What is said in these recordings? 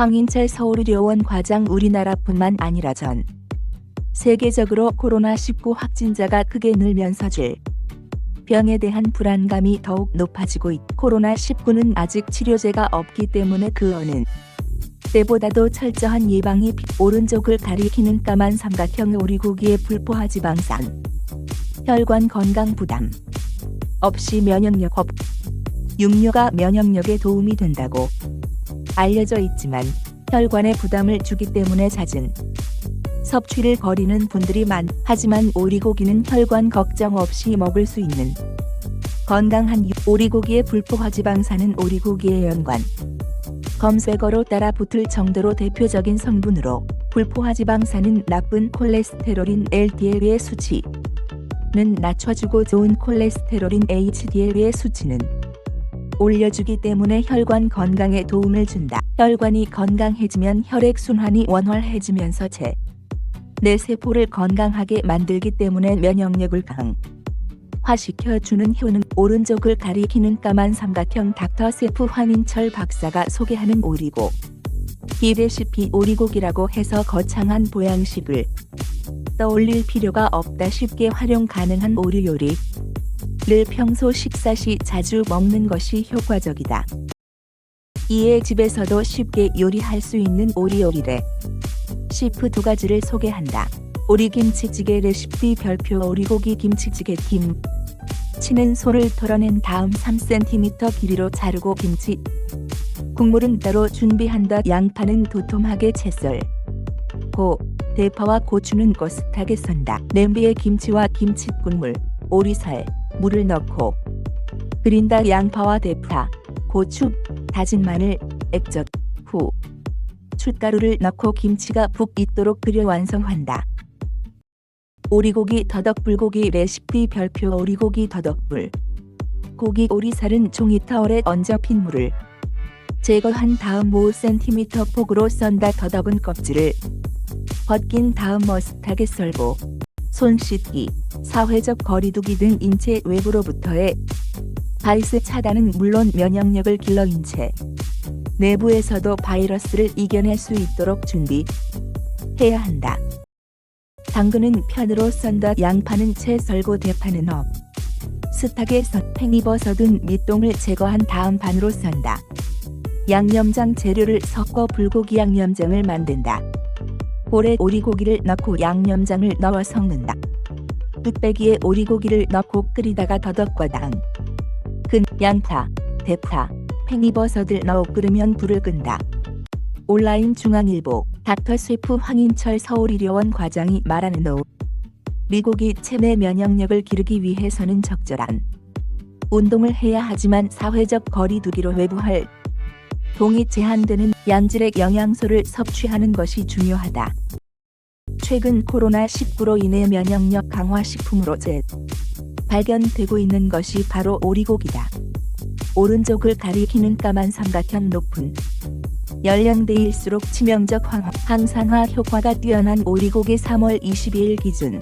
황인철 서울의료원 과장 우리나라뿐만 아니라 전 세계적으로 코로나19 확진자가 크게 늘면서 질 병에 대한 불안감이 더욱 높아지고 있. 코로나19는 아직 치료제가 없기 때문에 그 어느 때보다도 철저한 예방이 피- 오른쪽을 가리키는 까만 삼각형 오리고기의 불포화 지방산 혈관 건강 부담 없이 면역력 업 육류가 면역력에 도움이 된다고 알려져 있지만 혈관에 부담을 주기 때문에 잦은 섭취를 거리는 분들이 많. 하지만 오리고기는 혈관 걱정 없이 먹을 수 있는 건강한 유- 오리고기의 불포화 지방산은 오리고기의 연관 검색어로 따라 붙을 정도로 대표적인 성분으로 불포화 지방산은 나쁜 콜레스테롤인 LDL의 수치는 낮춰주고 좋은 콜레스테롤인 HDL의 수치는 올려주기 때문에 혈관 건강에 도움을 준다. 혈관이 건강해지면 혈액 순환이 원활해지면서 제 내 세포를 건강하게 만들기 때문에 면역력을 강 화시켜주는 효능 오른쪽을 가리키는 까만 삼각형 닥터 세프 황인철 박사가 소개하는 오리고 이 레시피 오리고기라고 해서 거창한 보양식을 떠올릴 필요가 없다 쉽게 활용 가능한 오리 요리 를 평소 식사 시 자주 먹는 것이 효과적이다. 이에 집에서도 쉽게 요리할 수 있는 오리 요리래. 시프 두 가지를 소개한다. 오리 김치찌개 레시피 별표 오리고기 김치찌개 김. 치는 소를 털어낸 다음 3cm 길이로 자르고 김치. 국물은 따로 준비한다. 양파는 도톰하게 채썰. 고 대파와 고추는 꼬슷하게 썬다. 냄비에 김치와 김치 국물, 오리살, 물을 넣고 끓인다. 양파와 대파, 고추, 다진 마늘, 액젓 후 춧가루를 넣고 김치가 푹 익도록 끓여 완성한다. 오리고기 더덕불고기 레시피 별표 오리고기 더덕불 고기 오리살은 종이 타월에 얹어 핏물을 제거한 다음 5cm 폭으로 썬다 더덕은 껍질을 벗긴 다음 머슷하게 썰고 손 씻기, 사회적 거리두기 등 인체 외부로부터의 바이러스 차단은 물론 면역력을 길러 인체 내부에서도 바이러스를 이겨낼 수 있도록 준비해야 한다. 당근은 편으로 썬다. 양파는 채 썰고 대파는 업. 스탁에 썬 팽이버섯 은 밑동을 제거한 다음 반으로 썬다. 양념장 재료를 섞어 불고기 양념장을 만든다. 볼에 오리고기를 넣고 양념장을 넣어 섞는다. 뚝배기에 오리고기를 넣고 끓이다가 더덕과 당, 근, 양파, 대파, 팽이버섯을 넣어 끓으면 불을 끈다. 온라인 중앙일보 닥터 스위프 황인철 서울의료원 과장이 말하는 오 미국이 체내 면역력을 기르기 위해서는 적절한 운동을 해야 하지만 사회적 거리두기로 외부할 동이 제한되는 양질의 영양소를 섭취하는 것이 중요하다. 최근 코로나19로 인해 면역력 강화 식품으로 재 발견되고 있는 것이 바로 오리고기다. 오른쪽을 가리키는 까만 삼각형 높은 연령대일수록 치명적 황- 항산화 효과가 뛰어난 오리고기 3월 22일 기준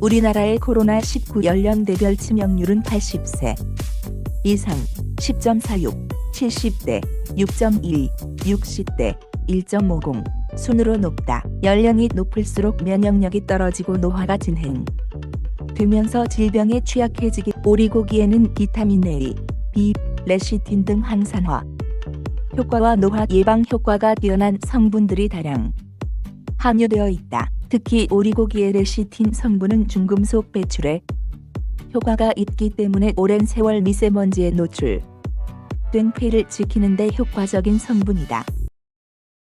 우리나라의 코로나19 연령대별 치명률은 80세 이상 10.46, 70대 6.2, 60대 1.50 순으로 높다. 연령이 높을수록 면역력이 떨어지고 노화가 진행 되면서 질병에 취약해지기 오리고기에는 비타민 A, B, 레시틴 등 항산화 효과와 노화 예방 효과가 뛰어난 성분들이 다량 함유되어 있다. 특히 오리고기의 레시틴 성분은 중금속 배출에 효과가 있기 때문에 오랜 세월 미세먼지에 노출 된 폐를 지키는 데 효과적인 성분이다.